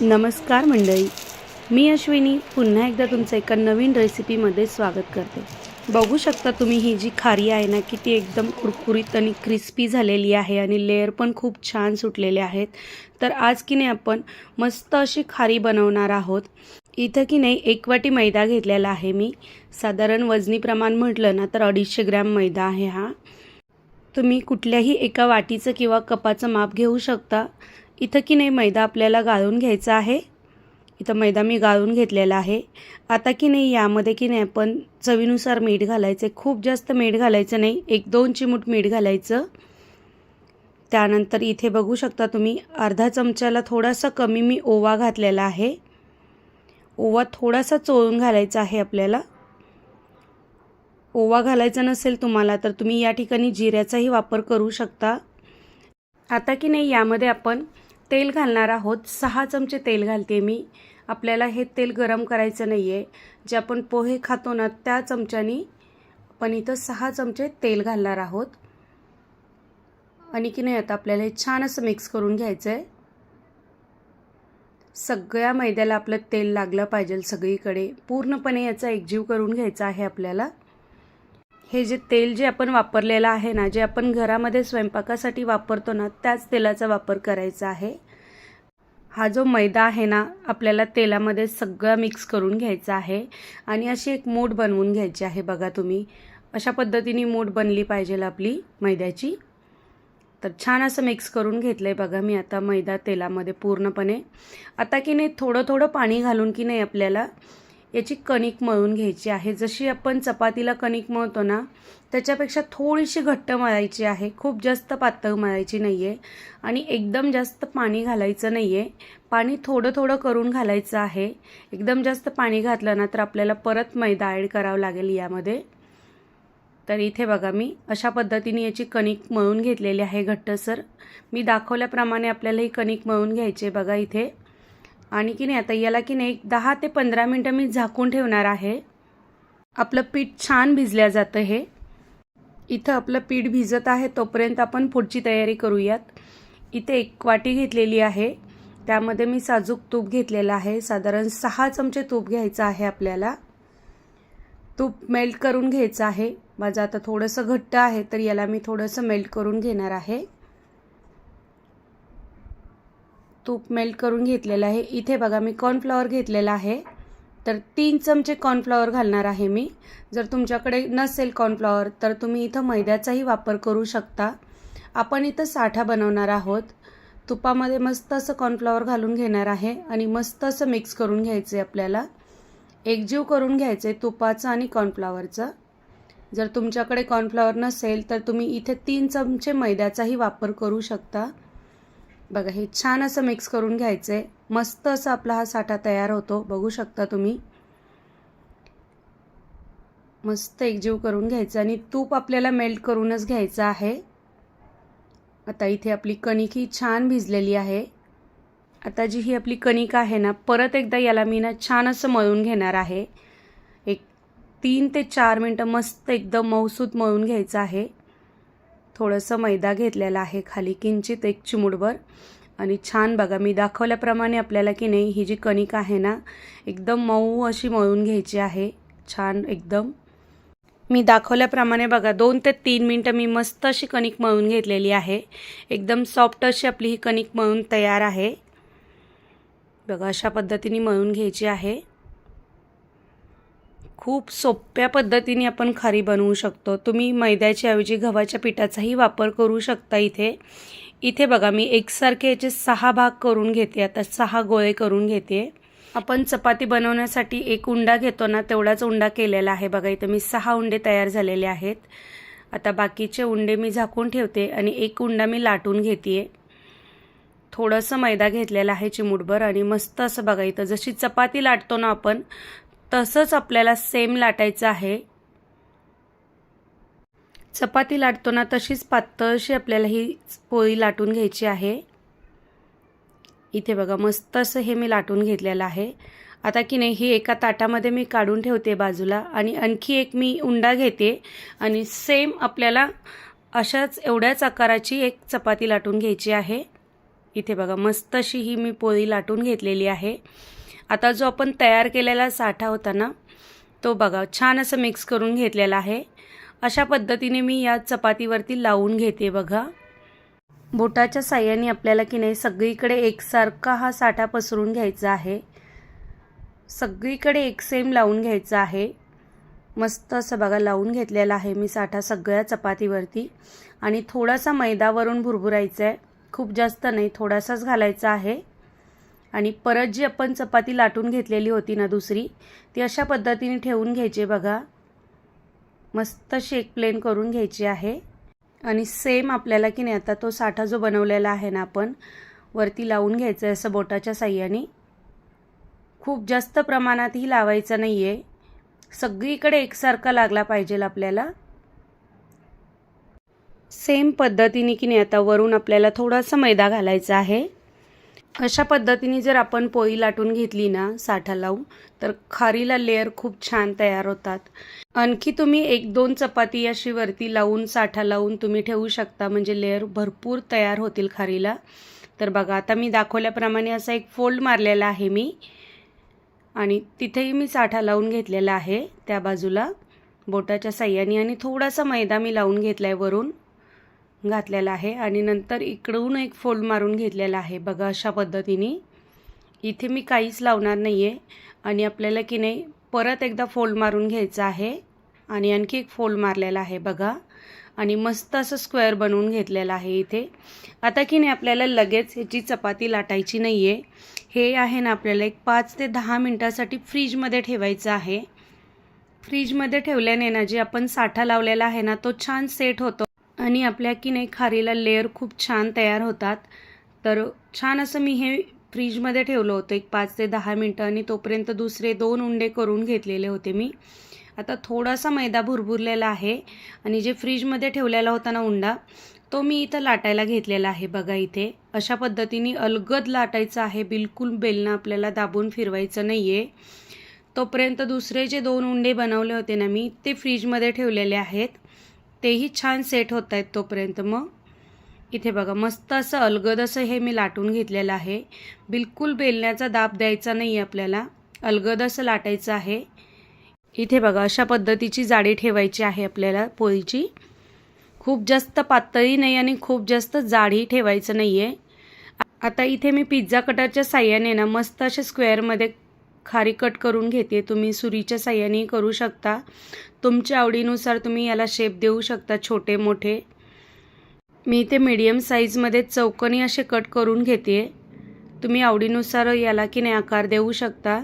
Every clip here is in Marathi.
नमस्कार मंडळी. मी अश्विनी पुन्हा एकदा तुमचं एका नवीन रेसिपीमध्ये स्वागत करते. बघू शकता तुम्ही ही जी खारी आहे ना की ती एकदम कुरकुरीत आणि क्रिस्पी झालेली आहे आणि लेअर पण खूप छान सुटलेले आहेत. तर आज की नाही आपण मस्त अशी खारी बनवणार आहोत. इथं की नाही एक वाटी मैदा घेतलेला आहे मी. साधारण वजनी प्रमाण म्हटलं ना तर अडीचशे ग्रॅम मैदा आहे हा. तुम्ही कुठल्याही एका वाटीचं किंवा कपाचं माप घेऊ शकता. इथं की नाही मैदा आपल्याला गाळून घ्यायचा आहे? इथं मैदा मी गाळून घेतलेला आहे. आता की नाही यामध्ये की नाही आपण चवीनुसार मीठ घालायचं आहे. खूप जास्त मीठ घालायचं नाही. एक दोन चिमूट मीठ घालायचं. त्यानंतर इथे बघू शकता तुम्ही अर्धा चमच्याला थोडासा कमी मी ओवा घातलेला आहे. ओवा थोडासा चोळून घालायचा आहे आपल्याला. ओवा घालायचा नसेल तुम्हाला तर तुम्ही या ठिकाणी जिऱ्याचाही वापर करू शकता. आता की नाही यामध्ये आपण तेल घालणार आहोत. सहा चमचे तेल घालते मी. आपल्याला हे तेल गरम करायचं नाही आहे जे आपण पोहे खातो ना त्या चमच्यानी आपण इथं सहा चमचे तेल घालणार आहोत. आणि की नाही आता आपल्याला हे छान असं मिक्स करून घ्यायचं आहे सगळ्या मैद्याला आपलं तेल लागलं पाहिजे सगळीकडे. पूर्णपणे याचा एकजीव करून घ्यायचा आहे आपल्याला. हे जे तेल जे आपण वापरलेलं आहे ना जे आपण घरामध्ये स्वयंपाकासाठी वापरतो ना त्याच तेलाचा वापर करायचा आहे. हा जो मैदा आहे ना आपल्याला तेलामध्ये सगळं मिक्स करून घ्यायचा आहे आणि अशी एक मूठ बनवून घ्यायची आहे बघा तुम्ही. अशा पद्धतीने मूठ बनली पाहिजे आपली मैद्याची. तर छान असं मिक्स करून घेतलं आहे बघा मी आता मैदा तेलामध्ये पूर्णपणे. आता की नाही थोडं थोडं पाणी घालून की नाही आपल्याला याची कणिक मळून घ्यायची आहे. जशी आपण चपातीला कणिक मळतो ना त्याच्यापेक्षा थोडीशी घट्ट मळायची आहे. खूप जास्त पातळ मळायची नाही आहे आणि एकदम जास्त पाणी घालायचं नाही आहे पाणी थोडं थोडं करून घालायचं आहे. एकदम जास्त पाणी घातलं ना तर आपल्याला परत मैदा ॲड करावं लागेल यामध्ये. तर इथे बघा मी अशा पद्धतीने याची कणिक मळून घेतलेली आहे घट्टसर. मी दाखवल्याप्रमाणे आपल्याला ही कणिक मळून घ्यायची आहे बघा इथे. आणि की नाही आता याला की नाही एक दहा ते पंधरा मिनटं मी झाकून ठेवणार आहे. आपलं पीठ छान भिजल्या जातं हे. इथं आपलं पीठ भिजत आहे तोपर्यंत आपण पुढची तयारी करूयात. इथे एक वाटी घेतलेली आहे. त्यामध्ये मी साजूक तूप घेतलेलं आहे. साधारण सहा चमचे तूप घ्यायचं आहे आपल्याला. तूप मेल्ट करून घ्यायचं आहे. माझं आता थोडंसं घट्ट आहे तर याला मी थोडंसं मेल्ट करून घेणार आहे. तूप मेल्ट करून घेतलेलं आहे. इथे बघा मी कॉर्नफ्लॉवर घेतलेला आहे. तर तीन चमचे कॉर्नफ्लॉवर घालणार आहे मी. जर तुमच्याकडे नसेल कॉर्नफ्लॉवर तर तुम्ही इथं मैद्याचाही वापर करू शकता. आपण इथं साठा बनवणार आहोत. तुपामध्ये मस्त असं कॉर्नफ्लॉवर घालून घेणार आहे आणि मस्त असं मिक्स करून घ्यायचं आहे आपल्याला. एकजीव करून घ्यायचं आहे तुपाचं आणि कॉर्नफ्लॉवरचं जर तुमच्याकडे कॉर्नफ्लॉवर नसेल तर तुम्ही इथे तीन चमचे मैद्याचाही वापर करू शकता. बघा हे छान असं मिक्स करून घ्यायचं आहे मस्त असा आपला हा साठा तयार होतो. बघू शकता तुम्ही. मस्त एकजीव करून घ्यायचं आणि तूप आपल्याला मेल्ट करूनच घ्यायचं आहे. आता इथे आपली कणिक ही छान भिजलेली आहे. आता जी ही आपली कणिक आहे ना परत एकदा याला मी ना छान असं मळून घेणार आहे. एक तीन ते चार मिनटं मस्त एकदम मऊसूत मळून घ्यायचं आहे. थोडंसं मैदा घेतलेला आहे खाली किंचित एक चिमुडभर. आणि छान बघा मी दाखवल्याप्रमाणे आपल्याला की नाही ही जी कणिक आहे ना एकदम मऊ अशी मळून घ्यायची आहे. छान एकदम. मी दाखवल्याप्रमाणे बघा दोन ते तीन मिनटं मी मस्त अशी कणिक मळून घेतलेली आहे. एकदम सॉफ्ट अशी आपली ही कणिक मळून तयार आहे. बघा अशा पद्धतीने मळून घ्यायची आहे. खूप सोप्या पद्धतीने आपण खारी बनवू शकतो. तुम्ही मैद्याच्या ऐवजी गव्हाच्या पिठाचाही वापर करू शकता इथे. इथे बघा मी एकसारखे याचे सहा भाग करून घेते. आता सहा गोळे करून घेते. आपण चपाती बनवण्यासाठी एक उंडा घेतो ना तेवढाच उंडा केलेला आहे. बघा इथं मी सहा उंडे तयार झालेले आहेत. आता बाकीचे उंडे मी झाकून ठेवते आणि एक उंडा मी लाटून घेते थोडंसं मैदा घेतलेला आहे चिमूटभर आणि मस्त असं बघा इथं जशी चपाती लाटतो ना आपण तसंच आपल्याला सेम लाटायचं आहे. चपाती लाटतो ना तशीच पातळशी आपल्याला ही पोळी लाटून घ्यायची आहे. इथे बघा मस्त असं हे मी लाटून घेतलेलं आहे. आता की नाही ही एका ताटामध्ये मी काढून ठेवते बाजूला आणि आणखी एक मी उंडा घेते आणि सेम आपल्याला अशाच एवढ्याच आकाराची एक चपाती लाटून घ्यायची आहे. इथे बघा मस्त अशी ही मी पोळी लाटून घेतलेली आहे. आता जो आपण तयार केलेला साठा होता ना तो बघा छान असं मिक्स करून घेतलेला आहे. अशा पद्धतीने मी या चपातीवरती लावून घेते बघा. बोटाच्या साह्याने आपल्याला की नाही सगळीकडे एकसारखा हा साठा पसरून घ्यायचा आहे. सगळीकडे एक सेम लावून घ्यायचा आहे. मस्त असं बघा लावून घेतलेला आहे मी साठा सगळ्या चपातीवरती. आणि थोडासा मैदावरून भुरभुरायचा आहे खूप जास्त नाही थोडासाच घालायचा आहे. आणि परत जी आपण चपाती लाटून घेतलेली होती ना दुसरी ती अशा पद्धतीने ठेवून घ्यायची बघा. मस्त शेक प्लेन करून घ्यायची आहे. आणि सेम आपल्याला की नाही आता तो साठा जो बनवलेला आहे ना आपण वरती लावून घ्यायचं आहे असं बोटाच्या साह्याने. खूप जास्त प्रमाणातही लावायचा नाही आहे सगळीकडे एकसारखा लागला पाहिजे आपल्याला. सेम पद्धतीने की नाही आता वरून आपल्याला थोडासा मैदा घालायचा आहे. अशा पद्धतीने जर आपण पोळी लाटून घेतली ना साठा लावून तर खारीला लेअर खूप छान तयार होतात. आणखी तुम्ही एक दोन चपाती अशी वरती लावून साठा लावून तुम्ही ठेवू शकता म्हणजे लेअर भरपूर तयार होतील खारीला. तर बघा आता मी दाखवल्याप्रमाणे असा एक फोल्ड मारलेला आहे मी. आणि तिथेही मी साठा लावून घेतलेला आहे त्या बाजूला. बोटाच्या साह्याने आणि थोडासा मैदा मी लावून घेतला आहे वरून. घातलेला आहे आणि नंतर इकडून एक फोल्ड मारून घेतलेला आहे. बघा अशा पद्धतीने. इथे मी काहीच लावणार नाही आहे आणि आपल्याला की नाही परत एकदा फोल्ड मारून घ्यायचं आहे आणि आणखी एक फोल्ड मारलेला आहे बघा. आणि मस्त असं स्क्वेअर बनवून घेतलेलं आहे इथे. आता की नाही आपल्याला लगेच ह्याची चपाती लाटायची नाही आहे हे आहे ना आपल्याला एक पाच ते दहा मिनटासाठी फ्रीजमध्ये ठेवायचं आहे. फ्रीजमध्ये ठेवल्याने ना जे आपण साठा लावलेला आहे ना तो छान सेट होतो. आणि आपल्या की नाही खारीला लेअर खूप छान तयार होतात. तर छान असं मी हे फ्रीजमध्ये ठेवलं होतं. एक पाच ते दहा मिनटं आणि तोपर्यंत दुसरे दोन उंडे करून घेतलेले होते मी. आता थोडासा मैदा भुरभुरलेला आहे आणि जे फ्रीजमध्ये ठेवलेला होता ना उंडा तो मी इथं लाटायला घेतलेला आहे बघा इथे. अशा पद्धतीने अलगद लाटायचं आहे. बिलकुल बेलनं आपल्याला दाबून फिरवायचं नाही आहे तोपर्यंत दुसरे जे दोन उंडे बनवले होते ना मी ते फ्रीजमध्ये ठेवलेले आहेत. तेही छान सेट होत आहेत तोपर्यंत मग. इथे बघा मस्त असं अलगद असं हे मी लाटून घेतलेलं आहे. बिलकुल बेलण्याचा दाब द्यायचा नाही आहे आपल्याला. अलगद असं लाटायचं आहे. इथे बघा अशा पद्धतीची जाडी ठेवायची आहे आपल्याला पोळीची. खूप जास्त पातळी नाही आणि खूप जास्त जाडी ठेवायचं नाही आहे आता इथे मी पिझ्झा कटरच्या साह्याने ना मस्त अशा स्क्वेअरमध्ये खारी कट करून घेते. तुम्ही सुरीच्या साह्याने करू शकता. तुमच्या आवडीनुसार तुम्ही याला शेप देऊ शकता छोटे मोठे. मी ते मीडियम साईजमध्ये चौकनी असे कट करून घेते. तुम्ही आवडीनुसार याला की नाही आकार देऊ शकता.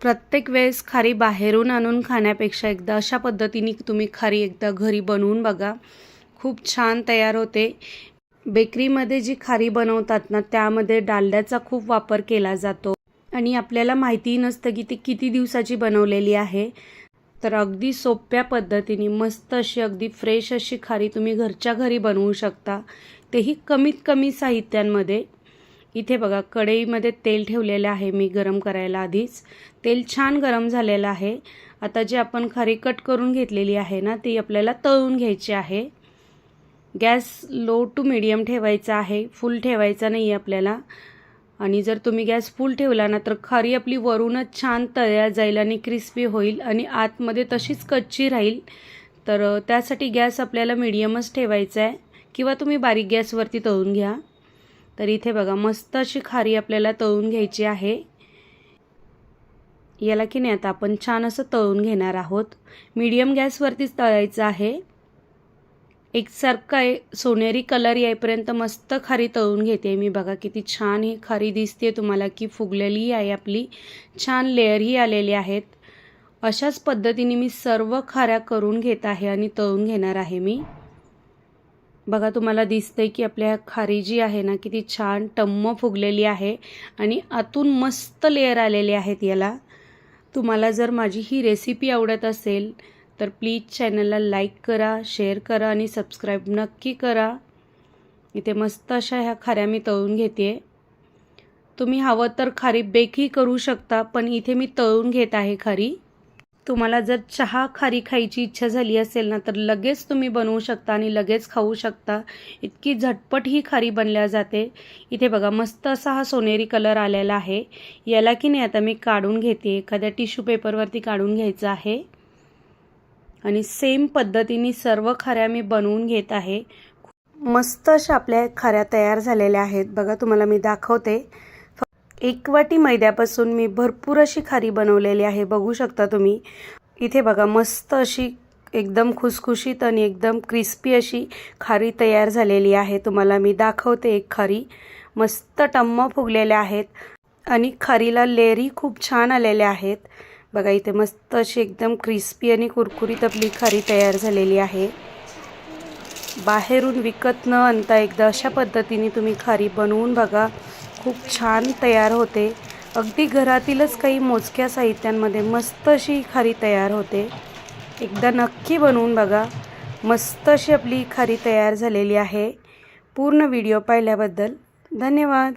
प्रत्येक वेळेस खारी बाहेरून आणून खाण्यापेक्षा एकदा अशा पद्धतीने तुम्ही खारी एकदा घरी बनवून बघा. खूप छान तयार होते. बेकरीमध्ये जी खारी बनवतात ना त्यामध्ये डालड्याचा खूप वापर केला जातो. आणि आपल्याला माहिती नसतं की ती किती दिवसाची बनवलेली आहे. तर अगदी सोप्या पद्धतीने मस्त अशी अगदी फ्रेश अशी खारी तुम्ही घरच्या घरी बनवू शकता. तेही कमीत कमी साहित्यांमध्ये. इथे बघा कढईमध्ये तेल ठेवलेलं आहे मी गरम करायला आधीच. तेल छान गरम झालेलं आहे. आता जे आपण खारी कट करून घेतलेली आहे ना ती आपल्याला तळून घ्यायची आहे. गॅस लो टू मिडियम ठेवायचा आहे. फुल ठेवायचा नाही आहे आपल्याला. आणि जर तुम्ही गॅस फुल ठेवला ना तर खारी आपली वरूनच छान तळ्या जाईल आणि क्रिस्पी होईल आणि आतमध्ये तशीच कच्ची राहील. तर त्यासाठी गॅस आपल्याला मिडियमच ठेवायचा आहे. किंवा तुम्ही बारीक गॅसवरती तळून घ्या. तर इथे बघा मस्त अशी खारी आपल्याला तळून घ्यायची आहे. याला की नाही आता आपण छान असं तळून घेणार आहोत. मीडियम गॅसवरतीच तळायचं आहे. एकसारखा आहे. सोनेरी कलर येईपर्यंत मस्त खारी तळून घेते मी. बघा किती छान ही खारी दिसते तुम्हाला की फुगलेलीही आहे आपली. छान लेअरही आलेली आहेत. अशाच पद्धतीने मी सर्व खाऱ्या करून घेत आहे आणि तळून घेणार आहे मी. बघा तुम्हाला दिसतंय की आपल्या खारी जी आहे ना किती छान टम्म फुगलेली आहे आणि आतून मस्त लेअर आलेले आहेत याला. तुम्हाला जर माझी ही रेसिपी आवडत असेल तर प्लीज चॅनलला लाईक करा शेअर करा आणि सबस्क्राईब नक्की करा. इथे मस्त अशा ह्या खाऱ्या मी तळून घेते तुम्ही हवं तर खारी बेकही करू शकता पण इथे मी तळून घेत आहे खारी. तुम्हाला जर चहा खारी खायची इच्छा झाली असेल ना तर लगेच तुम्ही बनवू शकता आणि लगेच खाऊ शकता. इतकी झटपट ही खारी बनल्या जाते. इथे बघा मस्त असा हा सोनेरी कलर आलेला आहे. याला की नाही आता मी काढून घेते. एखाद्या टिश्यू पेपरवरती काढून घ्यायचं आहे. आणि सेम पद्धतीने सर्व खाऱ्या मी बनवून घेत आहे. मस्त अशा आपल्या खाऱ्या तयार झालेल्या आहेत. बघा तुम्हाला मी दाखवते. एक वाटी मैद्यापासून मी भरपूर अशी खारी बनवलेली आहे. बघू शकता तुम्ही. इथे बघा मस्त अशी एकदम खुसखुशीत आणि एकदम क्रिस्पी अशी खारी तयार झालेली आहे. तुम्हाला मी दाखवते एक खारी. मस्त टम्म फुगलेल्या आहेत. आणि खारीला लेरी खूप छान आलेल्या आहेत. बघा इथे मस्त अशी एकदम क्रिस्पी आणि कुरकुरीत आपली खारी तयार झालेली आहे. बाहेरून विकत न आणता एकदा अशा पद्धतीने तुम्ही खारी बनवून बघा. खूप छान तयार होते. अगदी घरातीलच काही मोजक्या साहित्यांमध्ये मस्त अशी खारी तयार होते. एकदा नक्की बनवून बघा. मस्त अशी आपली खारी तयार झालेली आहे. पूर्ण व्हिडिओ पाहिल्याबद्दल धन्यवाद.